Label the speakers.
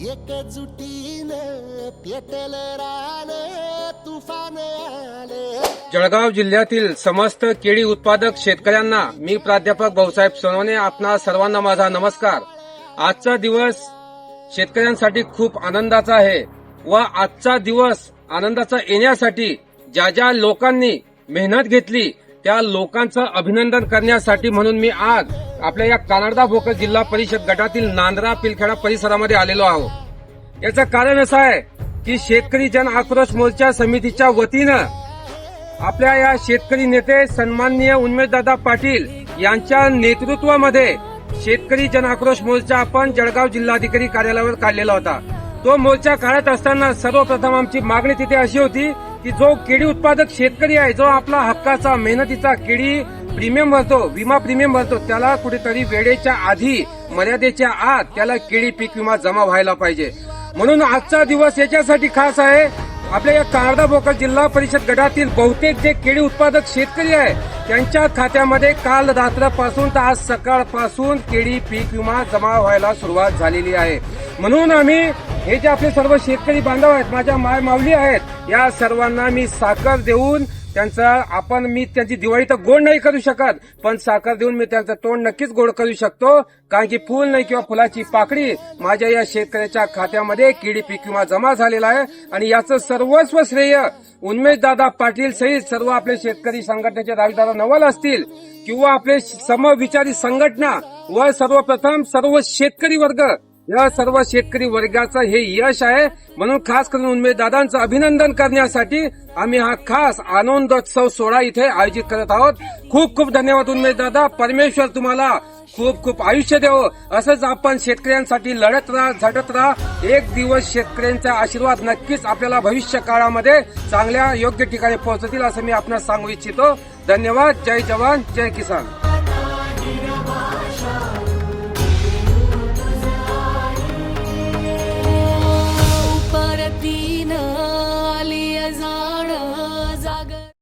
Speaker 1: एकजुटीनं पेटल रान तुफान
Speaker 2: जळगाव जिल्ह्यातील समस्त केळी उत्पादक शेतकऱ्यांना मी प्राध्यापक भाऊसाहेब सोनवणे आपणा सर्वांना माझा नमस्कार. आजचा दिवस शेतकऱ्यांसाठी खूप आनंदाचा आहे व आजचा दिवस आनंदाचा येण्यासाठी ज्या ज्या लोकांनी मेहनत घेतली त्या लोकांचं अभिनंदन करण्यासाठी म्हणून मी आज आपल्या या कानडदा भोकर जिल्हा परिषद गटातील नांद्रा पिलखेडा परिसरामध्ये आलेलो आहोत याचं कारण असं आहे की शेतकरी जन आक्रोश मोर्चा समितीच्या वतीनं आपल्या या शेतकरी नेते सन्माननीय उन्मेशदादा पाटील यांच्या नेतृत्वामध्ये शेतकरी जन आक्रोश मोर्चा आपण जळगाव जिल्हाधिकारी कार्यालयावर काढलेला होता. तो मोर्चा काढत असताना सर्वप्रथम आमची मागणी तिथे अशी होती की जो केळी उत्पादक शेतकरी आहे जो आपला हक्काचा मेहनतीचा केळी प्रीमियम भरतो विमा प्रीमियम भरतो त्याला कुठेतरी वेळेच्या आधी मर्यादेच्या आत त्याला केळी पीक विमा जमा व्हायला पाहिजे. म्हणून आजचा दिवस याच्यासाठी खास आहे आपल्या या कारदा भोकर जिल्हा परिषद गटातील बहुतेक जे केळी उत्पादक शेतकरी आहे त्यांच्या खात्यामध्ये काल रात्रपासून तर आज सकाळपासून केळी पीक विमा जमा व्हायला सुरुवात झालेली आहे. म्हणून आम्ही हे जे आपले सर्व शेतकरी बांधव आहेत माझ्या माय माऊली आहेत या सर्वांना मी साखर देऊन त्यांचा आपण मी त्यांची दिवाळी तर गोड नाही करू शकत पण साखर देऊन मी त्यांचं तोंड नक्कीच गोड करू शकतो कारण की फुल नाही किंवा फुलाची पाकळी माझ्या या शेतकऱ्याच्या खात्यामध्ये किडी पीक किंवा जमा झालेला आहे. आणि याचं सर्वस्व श्रेय उन्मेश दादा पाटील सहित सर्व आपले शेतकरी संघटनेचे राजदादा नवल असतील किंवा आपले समविचारी संघटना व सर्वप्रथम सर्व शेतकरी वर्ग या सर्व शेतकरी वर्गाचं हे यश आहे. म्हणून खास करून उन्मेष अभिनंदन करण्यासाठी आम्ही हा खास आनंदोत्सव सोहळा इथे आयोजित करत आहोत. खूप खूप धन्यवाद उन्मेष परमेश्वर तुम्हाला खूप खूप आयुष्य देव. असंच आपण शेतकऱ्यांसाठी लढत राहा झटत राहा. एक दिवस शेतकऱ्यांचा आशीर्वाद नक्कीच आपल्याला भविष्य काळामध्ये चांगल्या योग्य ठिकाणी पोहोचतील असं मी आपणास सांगू इच्छितो. धन्यवाद. जय जवान. जय किसान. be